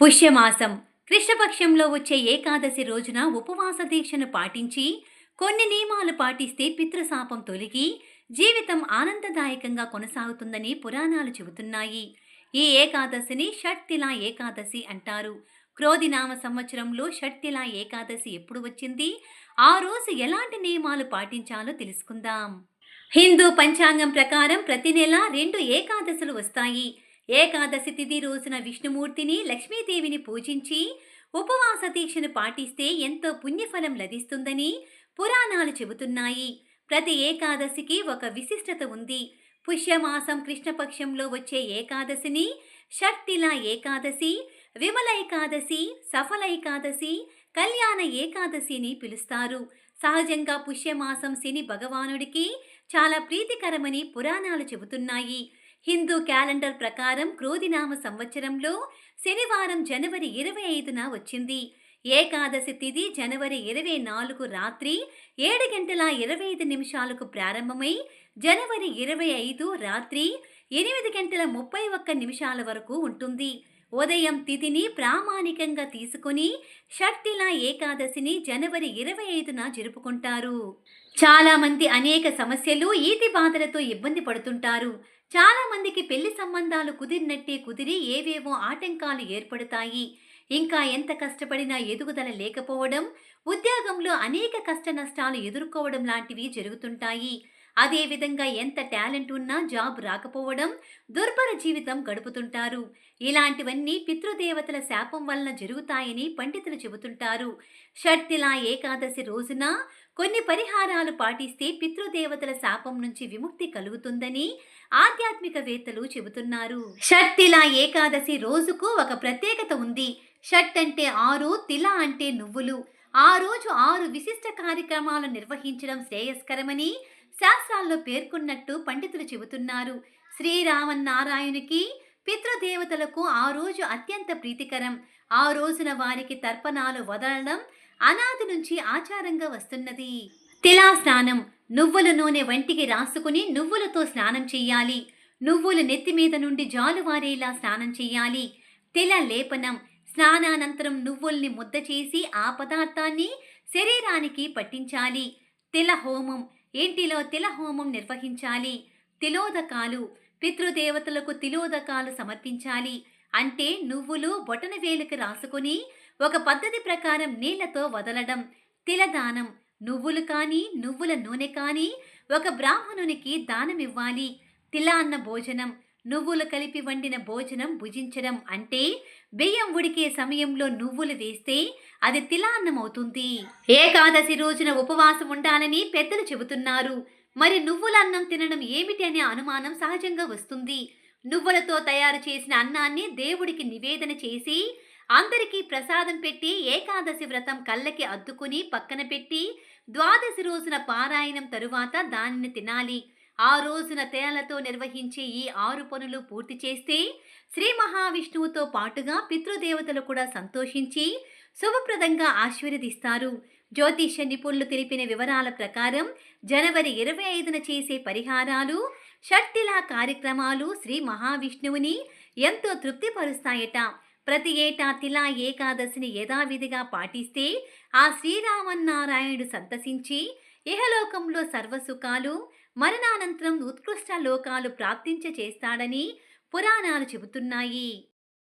పుష్యమాసం. కృష్ణపక్షంలో వచ్చే ఏకాదశి రోజున ఉపవాస దీక్షను పాటించి కొన్ని నియమాలు పాటిస్తే పితృశాపం తొలగి జీవితం ఆనందదాయకంగా కొనసాగుతుందని పురాణాలు చెబుతున్నాయి. ఈ ఏకాదశిని షట్తిలా ఏకాదశి అంటారు. క్రోధినామ సంవత్సరంలో షట్తిలా ఏకాదశి ఎప్పుడు వచ్చింది? ఆ రోజు ఎలాంటి నియమాలు పాటించాలో తెలుసుకుందాం. హిందూ పంచాంగం ప్రకారం ప్రతి నెల రెండు ఏకాదశులు వస్తాయి. ఏకాదశి తిథి రోజున విష్ణుమూర్తిని లక్ష్మీదేవిని పూజించి ఉపవాస దీక్షను పాటిస్తే ఎంతో పుణ్యఫలం లభిస్తుందని పురాణాలు చెబుతున్నాయి. ప్రతి ఏకాదశికి ఒక విశిష్టత ఉంది. పుష్యమాసం కృష్ణపక్షంలో వచ్చే ఏకాదశిని షట్తిల ఏకాదశి విమల ఏకాదశి సఫల ఏకాదశి కళ్యాణ ఏకాదశిని పిలుస్తారు. సహజంగా పుష్యమాసం శని భగవానుడికి చాలా ప్రీతికరమని పురాణాలు చెబుతున్నాయి. హిందూ క్యాలెండర్ ప్రకారం క్రోధినామ సంవత్సరంలో శనివారం జనవరి ఇరవై ఐదున వచ్చింది. ఏకాదశి తిథి జనవరి ఇరవై నాలుగు రాత్రి ఏడు గంటల ఇరవై ఐదు నిమిషాలకు ప్రారంభమై జనవరి ఇరవై ఐదు రాత్రి ఎనిమిది గంటల ముప్పై ఒక్క నిమిషాల వరకు ఉంటుంది. ఉదయం తిథిని ప్రామాణికంగా తీసుకుని షట్తిల ఏకాదశిని జనవరి ఇరవై ఐదున జరుపుకుంటారు. చాలామంది అనేక సమస్యలు ఈతి బాధలతో ఇబ్బంది పడుతుంటారు. చాలా మందికి పెళ్ళి సంబంధాలు కుదిరినట్టే కుదిరి ఏవేవో ఆటంకాలు ఏర్పడతాయి. ఇంకా ఎంత కష్టపడినా ఎదుగుదల లేకపోవడం ఉద్యోగంలో అనేక కష్ట నష్టాలు ఎదుర్కోవడం లాంటివి జరుగుతుంటాయి. అదేవిధంగా ఎంత టాలెంట్ ఉన్నా జాబ్ రాకపోవడం దుర్భర జీవితం గడుపుతుంటారు. ఇలాంటివన్నీ పితృదేవతల శాపం వలన జరుగుతాయని పండితులు చెబుతుంటారు. షట్తిలా ఏకాదశి రోజున కొన్ని పరిహారాలు పాటిస్తే పితృదేవతల శాపం నుంచి విముక్తి కలుగుతుందని ఆధ్యాత్మికవేత్తలు చెబుతున్నారు. షట్తిలా ఏకాదశి రోజుకు ఒక ప్రత్యేకత ఉంది. షట్ అంటే ఆరు తిల అంటే నువ్వులు. ఆ రోజు ఆరు విశిష్ట కార్యక్రమాలు నిర్వహించడం శ్రేయస్కరమని శాస్త్రాల్లో పేర్కొన్నట్టు పండితులు చెబుతున్నారు. శ్రీరామన్నారాయణునికి పితృదేవతలకు ఆ రోజు అత్యంత ప్రీతికరం. ఆ రోజున వారికి తర్పణాలు వదలడం అనాది నుంచి ఆచారంగా వస్తున్నది. తిలా స్నానం. నువ్వుల నూనె వంటికి రాసుకుని నువ్వులతో స్నానం చెయ్యాలి. నువ్వులు నెత్తి మీద నుండి జాలువారేలా స్నానం చెయ్యాలి. తిల లేపనం. స్నానానంతరం నువ్వుల్ని ముద్ద చేసి ఆ పదార్థాన్ని శరీరానికి పట్టించాలి. తిల హోమం. ఇంటిలో తిలహోమం నిర్వహించాలి? తిలోదకాలు పితృదేవతలకు తిలోదకాలు సమర్పించాలి. అంటే నువ్వులు బొటన వేలుకి రాసుకుని ఒక పద్ధతి ప్రకారం నీళ్ళతో వదలడం. తిలదానం నువ్వులు కానీ నువ్వుల నూనె కానీ ఒక బ్రాహ్మణునికి దానమివ్వాలి. తిల అన్న భోజనం నువ్వులు కలిపి వండిన భోజనం భుజించడం అంటే బియ్యం ఉడికే సమయంలో నువ్వులు వేస్తే అది తిలాన్నమవుతుంది. ఏకాదశి రోజున ఉపవాసం ఉండాలని పెద్దలు చెబుతున్నారు. మరి నువ్వుల అన్నం తినడం ఏమిటి అనే అనుమానం సహజంగా వస్తుంది. నువ్వులతో తయారు చేసిన అన్నాన్ని దేవుడికి నివేదన చేసి అందరికీ ప్రసాదం పెట్టి ఏకాదశి వ్రతం కళ్ళకి అద్దుకుని పక్కన పెట్టి ద్వాదశి రోజున పారాయణం తరువాత దానిని తినాలి. ఆ రోజున తేలతో నిర్వహించే ఈ ఆరు పనులు పూర్తి చేస్తే శ్రీ మహావిష్ణువుతో పాటుగా పితృదేవతలు కూడా సంతోషించి శుభప్రదంగా ఆశీర్వదిస్తారు. జ్యోతిష్య నిపుణులు తెలిపిన వివరాల ప్రకారం జనవరి ఇరవై ఐదున చేసే పరిహారాలు షట్టిలా కార్యక్రమాలు శ్రీ మహావిష్ణువుని ఎంతో తృప్తిపరుస్తాయట. ప్రతి ఏటా తిలా ఏకాదశిని యథావిధిగా పాటిస్తే ఆ శ్రీరామన్నారాయణుడు సంతసించి ఇహలోకంలో సర్వసుఖాలు మరణానంతరం ఉత్కృష్ట లోకాలు ప్రాప్తించ చేస్తాడని పురాణాలు చెబుతున్నాయి.